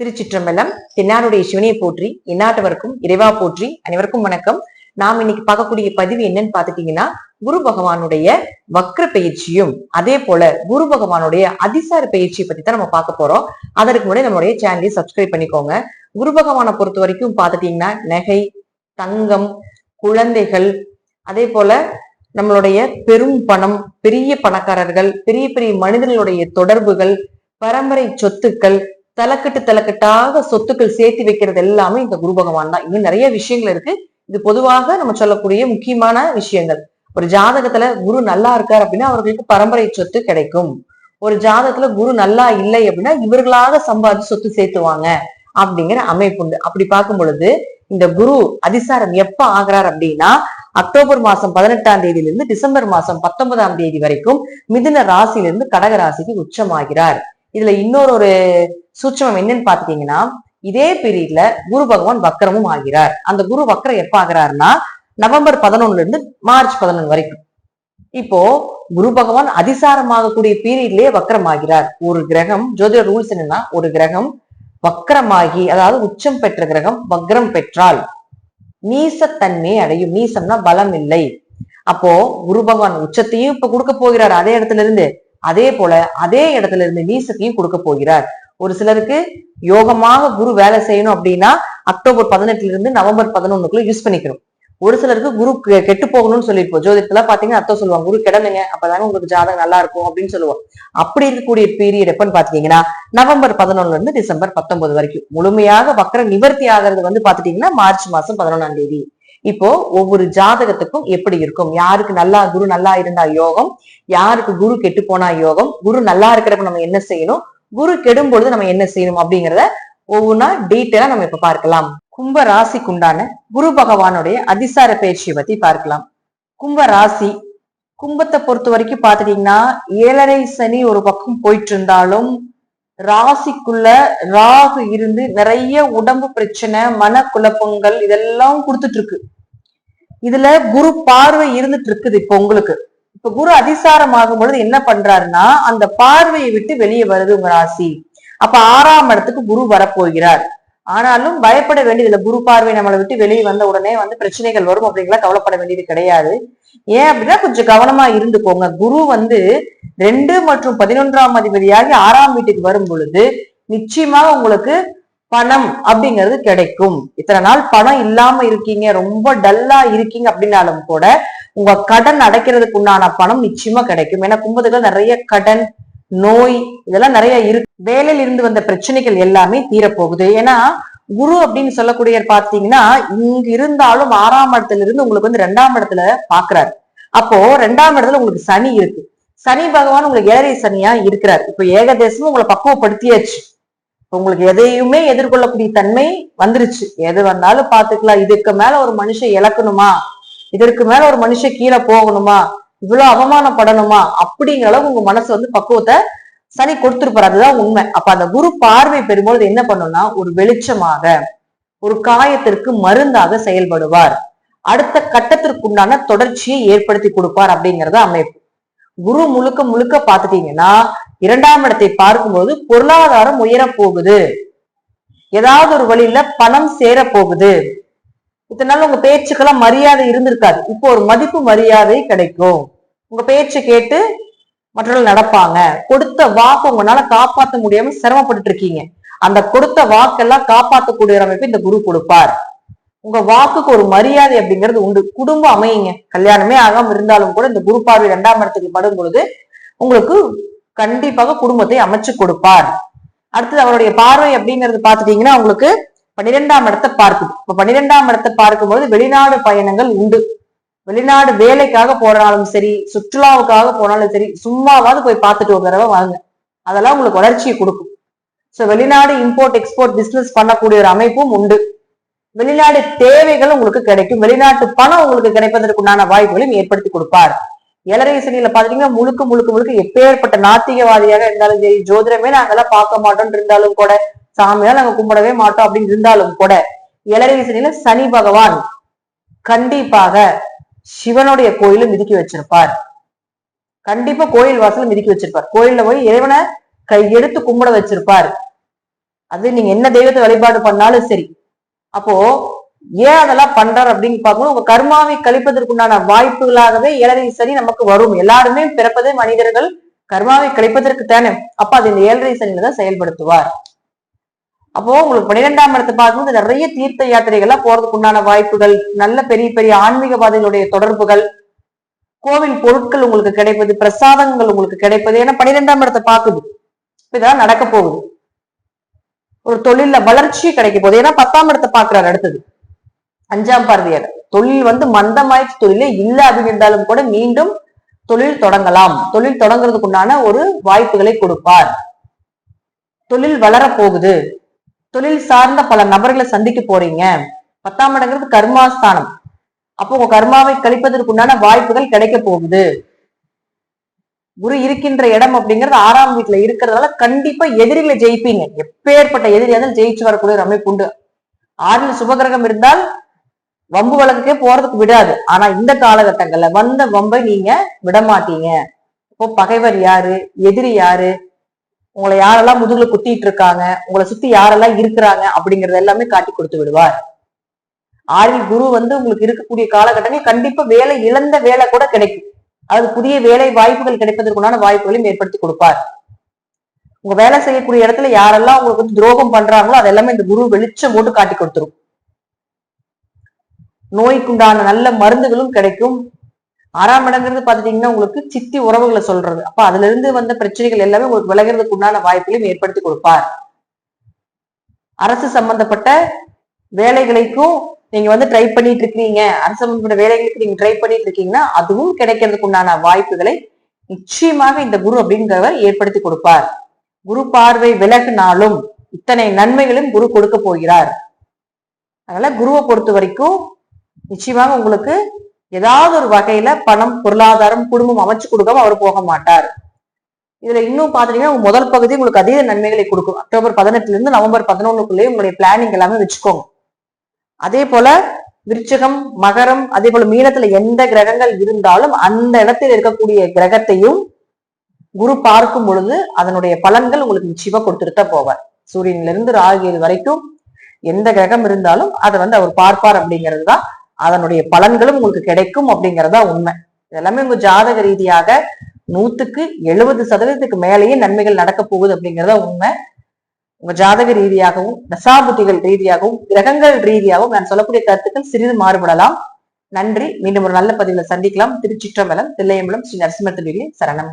திருச்சிற்றம்பலம் தென்னாருடைய சிவனையை போற்றி எந்நாட்டவருக்கும் இறைவா போற்றி அனைவருக்கும் வணக்கம். நாம் இன்னைக்கு பார்க்கக்கூடிய பதிவு என்னன்னு பாத்துட்டீங்கன்னா குரு பகவானுடைய வக்ர பயிற்சியும் அதே போல குரு பகவானுடைய அதிசார பயிற்சியை பத்தி தான் நம்ம பார்க்க போறோம். அதற்கு முன்னாடி நம்மளுடைய சேனலை சப்ஸ்கிரைப் பண்ணிக்கோங்க. குரு பகவானை பொறுத்த வரைக்கும் பார்த்துட்டீங்கன்னா நகை தங்கம் குழந்தைகள் அதே போல நம்மளுடைய பெரும் பணம் பெரிய பணக்காரர்கள் பெரிய பெரிய மனிதர்களுடைய தொடர்புகள் பரம்பரை சொத்துக்கள் தலைக்கட்டு தலைக்கட்டாக சொத்துக்கள் சேர்த்து வைக்கிறது எல்லாமே இந்த குரு பகவான் தான். இன்னும் நிறைய விஷயங்கள் இருக்கு. இது பொதுவாக நம்ம சொல்லக்கூடிய முக்கியமான விஷயங்கள். ஒரு ஜாதகத்துல குரு நல்லா இருக்கார் அப்படின்னா அவர்களுக்கு பரம்பரை சொத்து கிடைக்கும். ஒரு ஜாதகத்துல குரு நல்லா இல்லை அப்படின்னா இவர்களாக சம்பாதிச்சு சொத்து சேர்த்துவாங்க அப்படிங்கிற அமைப்பு உண்டு. அப்படி பார்க்கும் பொழுது இந்த குரு அதிசாரம் எப்ப ஆகிறார் அப்படின்னா அக்டோபர் மாசம் பதினெட்டாம் தேதியிலிருந்து டிசம்பர் மாசம் பத்தொன்பதாம் தேதி வரைக்கும் மிதுன ராசியிலிருந்து கடக ராசிக்கு உச்சமாகிறார். இதுல இன்னொரு ஒரு சூட்சமம் என்னன்னு பாத்துட்டீங்கன்னா இதே பீரியட்ல குரு பகவான் வக்கரமும் ஆகிறார். அந்த குரு வக்கரம் எப்ப ஆகிறாருன்னா நவம்பர் பதினொன்னுல இருந்து மார்ச் பதினொன்று வரைக்கும். இப்போ குரு பகவான் அதிசாரமாகக்கூடிய பீரியட்லயே வக்கரமாகிறார் ஒரு கிரகம் ஜோதிட ரூல்ஸ் என்னன்னா ஒரு கிரகம் வக்கரமாகி அதாவது உச்சம் பெற்ற கிரகம் வக்ரம் பெற்றால் நீசத்தன்மையை அடையும். நீசம்னா பலம் இல்லை. அப்போ குரு பகவான் உச்சத்தையும் இப்ப கொடுக்க போகிறார் அதே இடத்துல இருந்து அதே போல அதே இடத்துல இருந்து நீசத்தையும் கொடுக்க போகிறார். ஒரு சிலருக்கு யோகமாக குரு வேலை செய்யணும் அப்படின்னா அக்டோபர் பதினெட்டுல இருந்து நவம்பர் பதினொன்னுக்குள்ள யூஸ் பண்ணிக்கணும். ஒரு சிலருக்கு குரு கெட்டு போகணும்னு சொல்லிருப்போம் ஜோதிடத்துல பாத்தீங்கன்னா அத்தம் சொல்லுவாங்க. குரு கெடனுங்க அப்பதானே உங்களுக்கு ஜாதகம் நல்லா இருக்கும் அப்படின்னு சொல்லுவோம். அப்படி இருக்கக்கூடிய பீரியட் எப்பன்னு பாத்தீங்கன்னா நவம்பர் பதினொன்னுல இருந்து டிசம்பர் பத்தொன்பது வரைக்கும். முழுமையாக வக்கர நிவர்த்தி ஆகிறது வந்து பாத்துட்டீங்கன்னா மார்ச் மாசம் பதினொன்னாம் தேதி. இப்போ ஒவ்வொரு ஜாதகத்துக்கும் எப்படி இருக்கும்? யாருக்கு நல்லா குரு நல்லா இருந்தா யோகம்? யாருக்கு குரு கெட்டு போனா யோகம்? குரு நல்லா இருக்கிறப்ப நம்ம என்ன செய்யணும்? குரு கெடும் பொழுது நம்ம என்ன செய்யணும் அப்படிங்கிறத ஒவ்வொன்றா டீட்டெயிலா நம்ம இப்ப பார்க்கலாம். கும்ப ராசிக்குண்டான குரு பகவானுடைய அதிசார பயிற்சியை பத்தி பார்க்கலாம். கும்ப ராசி கும்பத்தை பொறுத்த வரைக்கும் பாத்துட்டீங்கன்னா ஏழரை சனி ஒரு பக்கம் போயிட்டு இருந்தாலும் ராசிக்குள்ள ராகு இருந்து நிறைய உடம்பு பிரச்சனை மன குழப்பங்கள் இதெல்லாம் கொடுத்துட்டு இருக்கு. இதுல குரு பார்வை இருந்துட்டு இருக்குது இப்போ உங்களுக்கு. இப்ப குரு அதிசாரம் ஆகும் பொழுது என்ன பண்றாருன்னா அந்த பார்வையை விட்டு வெளியே வருது உங்க ராசி. அப்ப ஆறாம் இடத்துக்கு குரு வரப்போகிறார். ஆனாலும் பயப்பட வேண்டியதில்லை. குரு பார்வை நம்மளை விட்டு வெளியே வந்த உடனே வந்து பிரச்சனைகள் வரும் அப்படிங்களா கவலைப்பட வேண்டியது கிடையாது. ஏன் அப்படின்னா கொஞ்சம் கவனமா இருந்துக்கோங்க. குரு வந்து ரெண்டு மற்றும் பதினொன்றாம் அதிபதியாகி ஆறாம் வீட்டுக்கு வரும் பொழுது நிச்சயமாக உங்களுக்கு பணம் அப்படிங்கிறது கிடைக்கும். இத்தனை நாள் பணம் இல்லாம இருக்கீங்க ரொம்ப டல்லா இருக்கீங்க அப்படின்னாலும் கூட உங்க கடன் அடைக்கிறதுக்கு உண்டான பணம் நிச்சயமா கிடைக்கும். ஏன்னா கும்பத்துக்கு நிறைய கடன் நோய் இதெல்லாம் நிறைய இருக்கு. வேலையில இருந்து வந்த பிரச்சனைகள் எல்லாமே தீரப்போகுது. ஏன்னா குரு அப்படின்னு சொல்லக்கூடிய பாத்தீங்கன்னா இங்க இருந்தாலும் ஆறாம் இடத்துல இருந்து உங்களுக்கு வந்து ரெண்டாம் இடத்துல பாக்குறாரு. அப்போ ரெண்டாம் இடத்துல உங்களுக்கு சனி இருக்கு. சனி பகவான் உங்களுக்கு ஏழரை சனியா இருக்கிறார். இப்ப ஏகதேசமும் உங்களை பக்குவப்படுத்தியாச்சு. உங்களுக்கு எதையுமே எதிர்கொள்ளக்கூடிய தன்மை வந்துருச்சு. எது வந்தாலும் பாத்துக்கலாம் இதுக்கு மேல ஒரு மனுஷன் இழக்கணுமா? இதற்கு மேல ஒரு மனுஷன் கீழே போகணுமா? இவ்வளவு அவமானப்படணுமா? அப்படிங்கிற அளவு உங்க மனசு வந்து பக்குவத்தை சனி கொடுத்துருப்பாரு. அதுதான் உண்மை. அப்ப அந்த குரு பார்வை பெறும்பொழுது என்ன பண்ணும்னா ஒரு வெளிச்சமாக ஒரு காயத்திற்கு மருந்தாக செயல்படுவார். அடுத்த கட்டத்திற்குண்டான தொடர்ச்சியை ஏற்படுத்தி கொடுப்பார் அப்படிங்கறத அமைப்பு. குரு முழுக்க முழுக்க பாத்துட்டீங்கன்னா இரண்டாம் இடத்தை பார்க்கும்போது பொருளாதாரம் உயரப் போகுது ஏதாவது ஒரு வழியில பணம் சேர போகுது இத்தனை நாள் உங்க பேச்சுக்கெல்லாம் மரியாதை இருந்திருக்காது. இப்போ ஒரு மதிப்பு மரியாதை கிடைக்கும். உங்க பேச்சு கேட்டு மற்றவர்கள் நடப்பாங்க. கொடுத்த வாக்கு உங்களால காப்பாற்ற முடியாம சிரமப்பட்டு இருக்கீங்க. அந்த கொடுத்த வாக்கெல்லாம் காப்பாற்றக்கூடிய அமைப்பு இந்த குரு கொடுப்பார். உங்க வாக்குக்கு ஒரு மரியாதை அப்படிங்கிறது உண்டு. குடும்பம் அமையுங்க. கல்யாணமே ஆகாம இருந்தாலும் கூட இந்த குரு பார்வை இரண்டாம் இடத்துக்கு படும் பொழுது உங்களுக்கு கண்டிப்பாக குடும்பத்தை அமைச்சு கொடுப்பார். அடுத்தது அவருடைய பார்வை அப்படிங்கிறது பாத்துட்டீங்கன்னா உங்களுக்கு பன்னிரெண்டாம் இடத்தை பார்க்குது. இப்ப பன்னிரெண்டாம் இடத்தை பார்க்கும்போது வெளிநாடு பயணங்கள் உண்டு. வெளிநாடு வேலைக்காக போனாலும் சரி சுற்றுலாவுக்காக போனாலும் சரி சும்மாவாவது போய் பார்த்துட்டு ஒரு தடவை வாங்க. அதெல்லாம் உங்களுக்கு வளர்ச்சியை கொடுக்கும். ஸோ வெளிநாடு இம்போர்ட் எக்ஸ்போர்ட் பிஸ்னஸ் பண்ணக்கூடிய ஒரு அமைப்பும் உண்டு. வெளிநாடு தேவைகள் உங்களுக்கு கிடைக்கும். வெளிநாட்டு பணம் உங்களுக்கு கிடைப்பதற்குண்டான வாய்ப்புகளையும் ஏற்படுத்தி கொடுப்பார். ஏழரை சனியில பாத்தீங்கன்னா முழுக்க முழுக்க முழுக்க எப்பேற்பட்ட நாத்திகவாதியாக இருந்தாலும் சரி ஜோதிடமே நாங்கெல்லாம் பார்க்க மாட்டோம். இருந்தாலும் கூட சாமியால் நாங்க கும்பிடவே மாட்டோம் அப்படின்னு இருந்தாலும் கூட ஏழரை சனியில சனி பகவான் கண்டிப்பாக சிவனுடைய கோயிலும் மிதிக்கி வச்சிருப்பார். கண்டிப்பா கோயில் வாசலும் மிதிக்கி வச்சிருப்பார். கோயில்ல போய் இறைவனை கை எடுத்து கும்பிட வச்சிருப்பார். அது நீங்க என்ன தெய்வத்தை வழிபாடு பண்ணாலும் சரி. அப்போ ஏன் அதெல்லாம் பண்றார் அப்படின்னு பார்க்கணும். உங்க கர்மாவை கழிப்பதற்குண்டான வாய்ப்புகளாகவே ஏழரை சனி நமக்கு வரும். எல்லாருமே பிறப்பதே மனிதர்கள் கர்மாவை கழிப்பதற்கு தானே. அப்ப அது இந்த ஏழரை சனியில தான் செயல்படுத்துவார். அப்போ உங்களுக்கு பன்னிரெண்டாம் இடத்தை பார்க்கும்போது நிறைய தீர்த்த யாத்திரைகள்லாம் போறதுக்கு உண்டான வாய்ப்புகள் நல்ல பெரிய பெரிய ஆன்மீகவாதிகளுடைய தொடர்புகள் கோவில் பொருட்கள் உங்களுக்கு கிடைப்பது பிரசாதங்கள் உங்களுக்கு கிடைப்பது. ஏன்னா பன்னிரெண்டாம் இடத்தை பார்க்குது. இதெல்லாம் நடக்க போகுது. ஒரு தொழில வளர்ச்சி கிடைக்க போகுது. ஏன்னா பத்தாம் இடத்தை பாக்குறாரு அடுத்தது. அஞ்சாம் பார்வையார் தொழில் வந்து மந்தமாயிற்று தொழிலே இல்ல அப்படின்னு கூட மீண்டும் தொழில் தொடங்கலாம். தொழில் தொடங்குறதுக்கு உண்டான ஒரு வாய்ப்புகளை கொடுப்பார். தொழில் வளர போகுது தொழில் சார்ந்த பல நபர்களை சந்திக்க போறீங்க. பத்தாம் இடங்கிறது கர்மாஸ்தானம். அப்போ உங்க கர்மாவை கழிப்பதற்கு உண்டான வாய்ப்புகள் கிடைக்க போகுது. குரு இருக்கின்ற இடம் அப்படிங்கிறது ஆறாம் வீட்டுல இருக்கிறதால கண்டிப்பா எதிரிகளை ஜெயிப்பீங்க. எப்பேற்பட்ட எதிரியா ஜெயிச்சு வரக்கூடிய ஒரு அமைப்பு உண்டு. ஆறில் சுபகிரகம் இருந்தால் வம்பு வழக்குக்கே போறதுக்கு விடாது. ஆனா இந்த காலகட்டங்கள்ல வந்த வம்பை நீங்க விட மாட்டீங்க இப்போ பகைவர் யாரு? எதிரி யாரு? உங்களை யாரெல்லாம் முதுகுல குத்திட்டு இருக்காங்க உங்களை சுத்தி யாரெல்லாம் இருக்கிறாங்க அப்படிங்கறது எல்லாமே காட்டி கொடுத்து விடுவார். ஆறில் குரு வந்து உங்களுக்கு இருக்கக்கூடிய காலகட்டங்கள் கண்டிப்பா வேலை இழந்த வேலை கூட கிடைக்கும். அதாவது புதிய வேலை வாய்ப்புகள் கிடைப்பதற்குண்டான வாய்ப்புகளையும் ஏற்படுத்தி கொடுப்பார். உங்க வேலை செய்யக்கூடிய இடத்துல யாரெல்லாம் உங்களுக்கு வந்து துரோகம் பண்றாங்களோ அதெல்லாமே இந்த குரு வெளிச்சம் போட்டு காட்டி கொடுத்துரும். நோய்க்குண்டான நல்ல மருந்துகளும் கிடைக்கும். ஆறாம் இடங்கிறது பாத்துட்டீங்கன்னா உங்களுக்கு சித்தி உறவுகளை சொல்றது. அப்ப அதுல இருந்து வந்த பிரச்சனைகள் எல்லாமே உங்களுக்கு விலகிறதுக்கு உண்டான வாய்ப்புகளையும் ஏற்படுத்தி கொடுப்பார். அரசு சம்பந்தப்பட்ட வேலைகளுக்கும் நீங்க வந்து ட்ரை பண்ணிட்டு இருக்கீங்க. அரசு சம்பந்தப்பட்ட வேலைகளுக்கு நீங்க ட்ரை பண்ணிட்டு இருக்கீங்கன்னா அதுவும் கிடைக்கிறதுக்கு உண்டான வாய்ப்புகளை நிச்சயமாக இந்த குரு அப்படிங்கிறவர் ஏற்படுத்தி கொடுப்பார். குரு பார்வை விலகுனாலும் இத்தனை நன்மைகளும் குரு கொடுக்க போகிறார். அதனால குருவை பொறுத்த வரைக்கும் நிச்சயமாக உங்களுக்கு ஏதாவது ஒரு வகையில பணம் பொருளாதாரம் குடும்பம் அமைச்சு கொடுக்காம அவர் போக மாட்டார். இதுல இன்னும் பாத்தீங்கன்னா உங்க முதல் பகுதி உங்களுக்கு அதீத நன்மைகளை கொடுக்கும். அக்டோபர் பதினெட்டுல இருந்து நவம்பர் பதினொன்னுக்குள்ளேயே உங்களுடைய பிளானிங் எல்லாமே வச்சுக்கோங்க. அதே போல விருச்சகம் மகரம் அதே போல மீனத்துல எந்த கிரகங்கள் இருந்தாலும் அந்த இடத்தில் இருக்கக்கூடிய கிரகத்தையும் குரு பார்க்கும் பொழுது அதனுடைய பலன்கள் உங்களுக்கு நிச்சயமா கொடுத்துருத்த போவார். சூரியன்ல இருந்து ராகியல் வரைக்கும் எந்த கிரகம் இருந்தாலும் அதை வந்து அவர் பார்ப்பார் அப்படிங்கிறது தான் அதனுடைய பலன்களும் உங்களுக்கு கிடைக்கும் அப்படிங்கறதா உண்மை. இதெல்லாமே உங்க ஜாதக ரீதியாக நூத்துக்கு எழுபது சதவீதத்துக்கு மேலேயே நன்மைகள் நடக்க போகுது அப்படிங்கறதா உண்மை. உங்க ஜாதக ரீதியாகவும் தசாபுத்திகள் ரீதியாகவும் கிரகங்கள் ரீதியாகவும் நான் சொல்லக்கூடிய கருத்துக்கள் சிறிது மாறுபடலாம். நன்றி. மீண்டும் ஒரு நல்ல பதிவுல சந்திக்கலாம். திருச்சிற்றம்பலம் தில்லையம்பலம் ஸ்ரீ நரசிம்ம சரணம்.